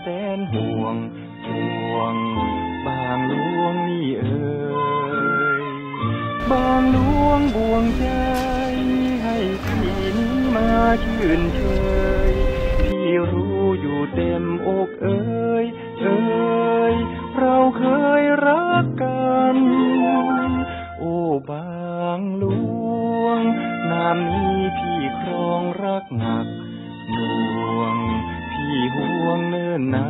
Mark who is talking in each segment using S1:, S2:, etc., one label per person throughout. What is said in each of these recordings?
S1: แสนห่วงห่วง บางลวงนี่เอ่ยบางลวงบ่วงใจ ให้พี่นี้มาชื่นเชยพี่รู้อยู่เต็มอกเอ้ยเอ้ยเราเคยรักกัน โอ้บางลวง นามนี้พี่ครองรักหนัก นา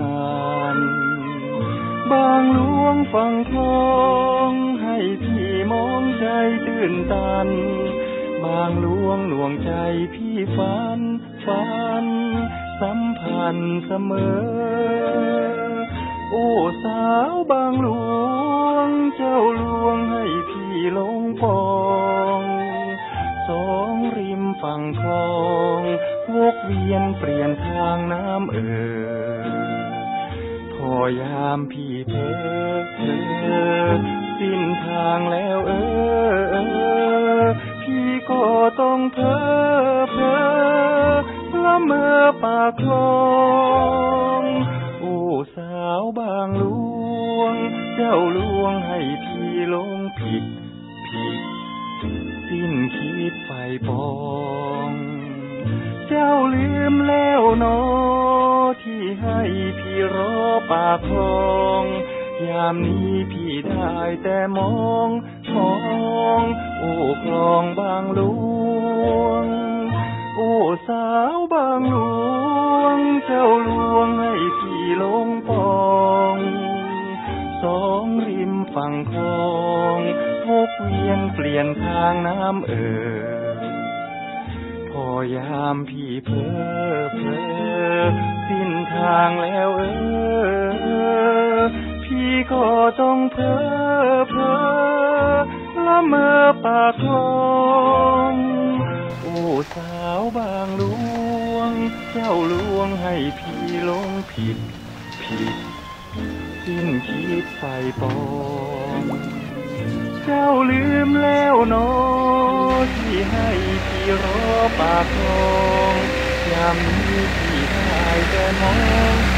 S1: นบางหลวงฟังคลองให้พี่มองใจตื่นตัน บางหลวงหน่วงใจพี่ฝันฝันสัมพันธ์เสมอ โอ้สาวบางหลวง เจ้าลวงให้พี่ลงปองสองริมฝั่งคลองวกเวียนเปลี่ยนทางน้ำเอ่อ พอยามพี่เพอเพอสิ้นทางแล้วเออเออ พี่ก็ต้องเพอเพอละเมอปากคลองโอ้สาวบางหลวง เจ้าลวงให้พี่หลงผิด ผิด สิ้นคิดไฟปอง เจ้าลืมแล้วเนอ ที่ให้พี่รอปากคลอง ยามนี้พี่ได้แต่มองมองโอ้คลองบางหลวง โอ้สาวบางหลวง เจ้าลวงให้พี่ลงปองสองริมฝั่งคลองวกเวียนเปลี่ยนทางน้ำเอ่อ ยามพี่เพอเพอสิ้นทางแล้วเออ พี่ก็ต้องเพอเพอละเมอปากลองโอ้สาวบางลวง เจ้าลวงให้พี่ลงผิด ผิด สิ้นคิดไฟปอง เจ้าลืมแล้วนอที่ให้พี่รอปากคลองยามนี้พี่ได้แต่มอมองโอ้คลองบางหลวง